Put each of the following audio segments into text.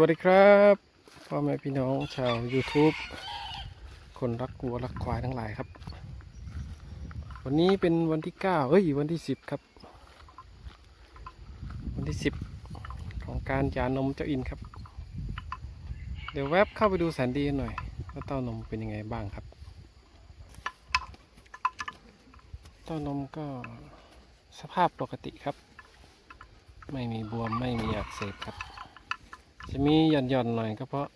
วัสดีครับพ่อแม่พี่น้องชาว YouTube คนรักวัวรักควายทั้งหลายครับ วันนี้เป็นวันที่เก้าเอ้ยวันที่สิบครับ วันที่สิบของการจานมเจ้าอินครับ เดี๋ยวแวบเข้าไปดูแสนดีหน่อยว่าเต้านมเป็นยังไงบ้างครับ เต้านมก็สภาพปกติครับ ไม่มีบวมไม่มีอักเสบครับ จะมีหย่อนหย่อนๆหน่อยก็เพราะ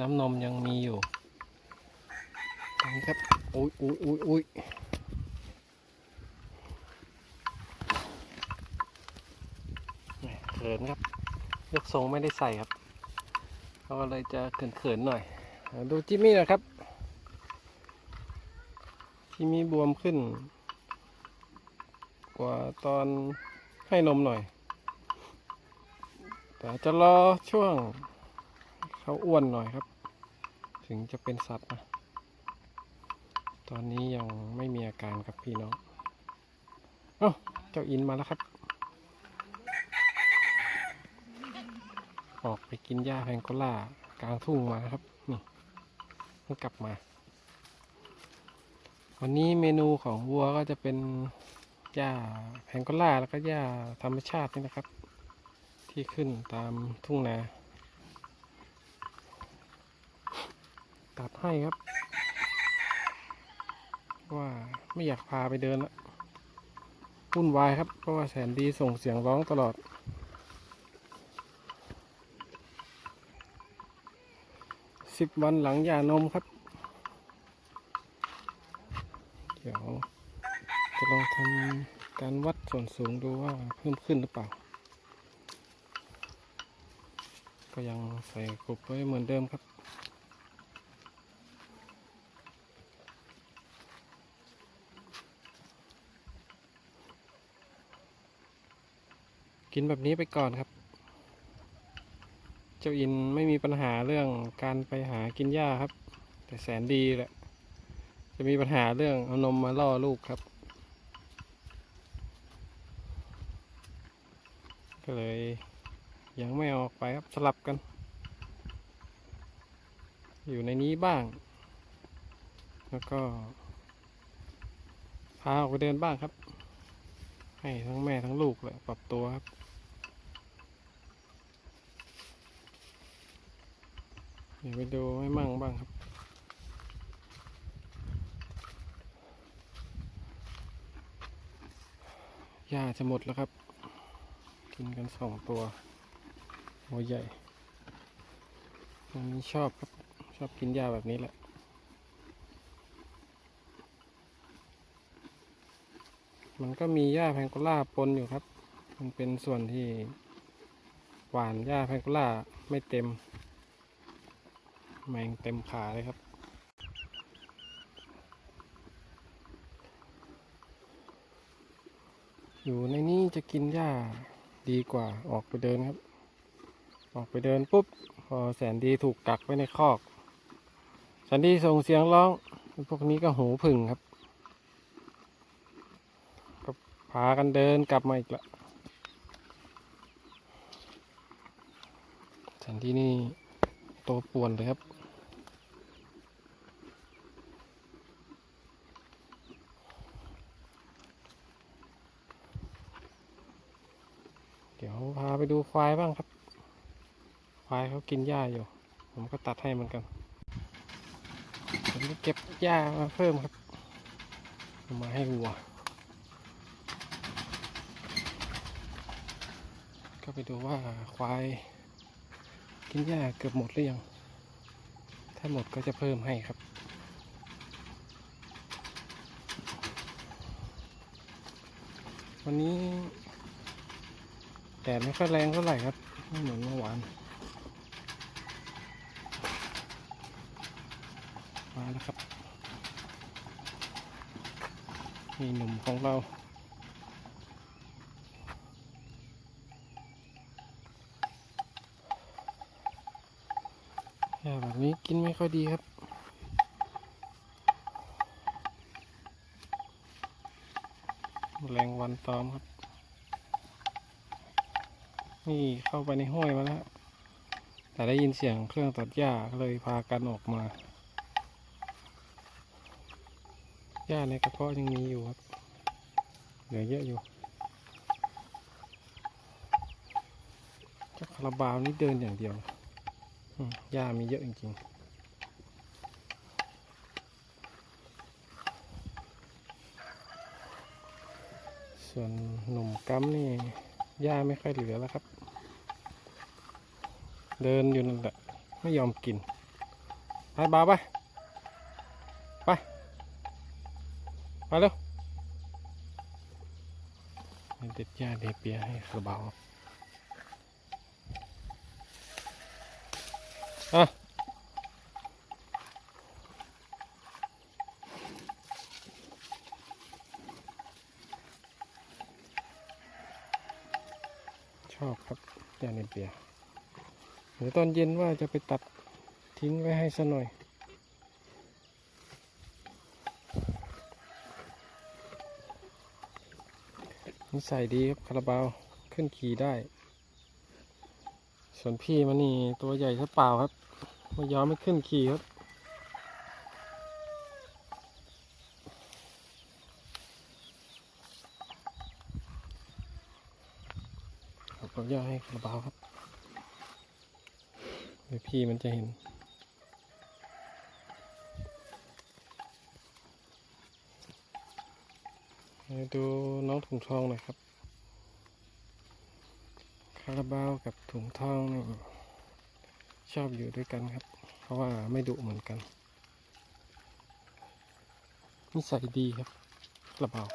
น้ำนมยังมีอยู่นี้ครับอุ้ยอุ้ยอุ้ยอุ้ยเขินครับยกทรงไม่ได้ใส่ครับเขาเลยจะเขินๆหน่อย ดูจิมมี่นะครับจิมมี่บวมขึ้น กว่าตอนให้นมหน่อย แต่จะรอช่วง เขาอ้วนหน่อยครับ ถึงจะเป็นสัตว์นะ ตอนนี้ยังไม่มีอาการครับพี่น้อง เอ้า เจ้าอินมาแล้วครับ ออกไปกินหญ้าแพงโกล่ากลางทุ่งมาครับ นี่เพิ่งกลับมา วันนี้เมนูของวัวก็จะเป็นหญ้าแพงโกล่าแล้วก็หญ้าธรรมชาตินี่นะครับ ที่ขึ้นตามทุ่งนา ตัดให้ครับ ว่าไม่อยากพาไปเดินละวุ่นวายครับ เพราะว่าแสนดีส่งเสียงร้องตลอด สิบวันหลังหย่านมครับ เดี๋ยวจะลองทำการวัดส่วนสูงดูว่าเพิ่มขึ้นหรือเปล่า ก็ยังใส่กรุบไว้เหมือนเดิมครับ กินแบบนี้ไปก่อนครับ เจ้าอินไม่มีปัญหาเรื่องการไปหากินหญ้าครับ แต่แสนดีแหละ จะมีปัญหาเรื่องเอานมมาล่อลูกครับ ก็เลยยังไม่ออกไปครับสลับกัน อยู่ในนี้บ้าง แล้วก็ พาออกไปเดินบ้างครับ ให้ทั้งแม่ทั้งลูกเลยปรับตัวครับ เดี๋ยวไปดูไม่มั่งบ้างครับ หญ้าจะหมดแล้วครับ กินกันสองตัวหัวใหญ่อันนี้ชอบครับชอบกินหญ้าแบบนี้แหละมันก็มีหญ้าแพงโกล่าปนอยู่ครับ มันเป็นส่วนที่หวานหญ้าแพงโกล่าไม่เต็ม แมงเต็มขาเลยครับ อยู่ในนี้จะกินหญ้าดีกว่าออกไปเดินครับ ออกไปเดินปุ๊บ พอแสนดีถูกกักไว้ในคอกแสนดีส่งเสียงร้อง พวกนี้ก็หูผึ่งครับก็พากันเดินกลับมาอีกละแสนดีนี่ ตัวป่วนเลยครับ เดี๋ยวพาไปดูควายบ้างครับ ควายเขากินหญ้าอยู่ ผมก็ตัดให้เหมือนกัน ผมจะเก็บหญ้ามาเพิ่มครับ มาให้วัว ก็ไปดูว่าควาย กินหญ้าเกือบหมดหรือยัง ถ้าหมดก็จะเพิ่มให้ครับ วันนี้แดดไม่ค่อยแรงเท่าไหร่ครับ ไม่เหมือนเมื่อวาน มาแล้วครับ นี่หนุ่มของเรา หญ้าแบบนี้ กินไม่ค่อยดีครับแมลงวันตอมครับ นี่เข้าไปในห้วยมาแล้วแต่ได้ยินเสียงเครื่องตัดหญ้าก็เลยพากันออกมา หญ้าในกระเพาะยังมีอยู่ครับ เหลือเยอะอยู่เจ้าคาราบาวนี่เดินอย่างเดียวหญ้ามีเยอะจริงๆ ส่วนหนุ่มกัมนี่หญ้าไม่ค่อยเหลือแล้วครับ เดินอยู่นั่นแหละไม่ยอมกิน ไปบาวไป ไปไปเร็วเด็ดหญ้าเดเปียให้คาราบาอะ ชอบครับหญ้าเดเปียเดี๋ยวตอนเย็นว่าจะไปตัดทิ้งไว้ให้ซะหน่อย นิสัยดีครับคาราบาวขึ้นขี่ได้ ส่วนพี่มันนี่ตัวใหญ่ซะเปล่าครับ ไม่ยอมไม่ขึ้นขี่ครับ ผมก็ย่าให้คาราบาวครับเดี๋ยวพี่มันจะเห็น ดูน้องถุงทองหน่อยครับ คาราบาวกับถุงทองนี่ชอบอยู่ด้วยกันครับ เพราะว่าไม่ดุเหมือนกันนิสัยดีครับคาราบาว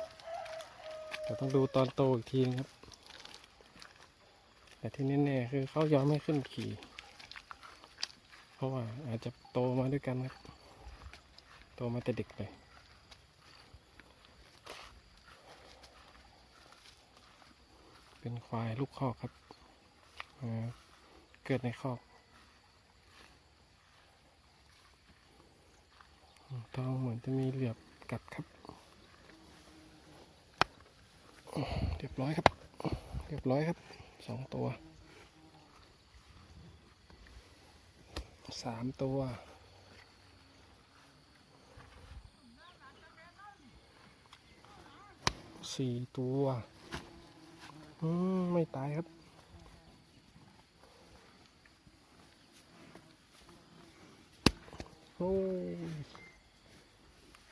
แต่ต้องดูตอนโตอีกทีนึงครับ แต่ที่แน่ๆคือเขายอมไม่ขึ้นขี่ เพราะว่าอาจจะโตมาด้วยกันครับ โตมาแต่เด็กเลยเป็นควายลูกคอกครับ เกิดในคอกท้องเหมือนจะมีเหลือบกัดครับ เรียบร้อยครับ เรียบร้อยครับ สองตัวสามตัวสี่ตัวอืมไม่ตายครับโอ้ย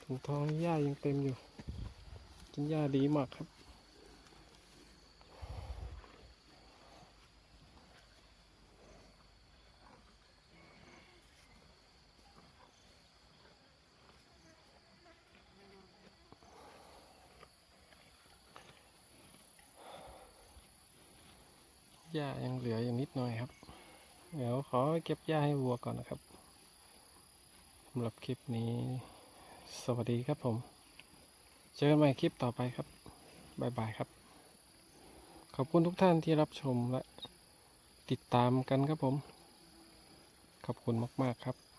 ถุงทองหญ้ายังเต็มอยู่ กินหญ้าดีมากครับ หญ้ายังเหลืออยู่นิดหน่อยครับ เดี๋ยวขอเก็บหญ้าให้วัวก่อนนะครับสำหรับคลิปนี้ สวัสดีครับผม เจอกันใหม่คลิปต่อไปครับบ๊ายบายครับ ขอบคุณทุกท่านที่รับชมและติดตามกันครับผม ขอบคุณมาก ๆ ครับ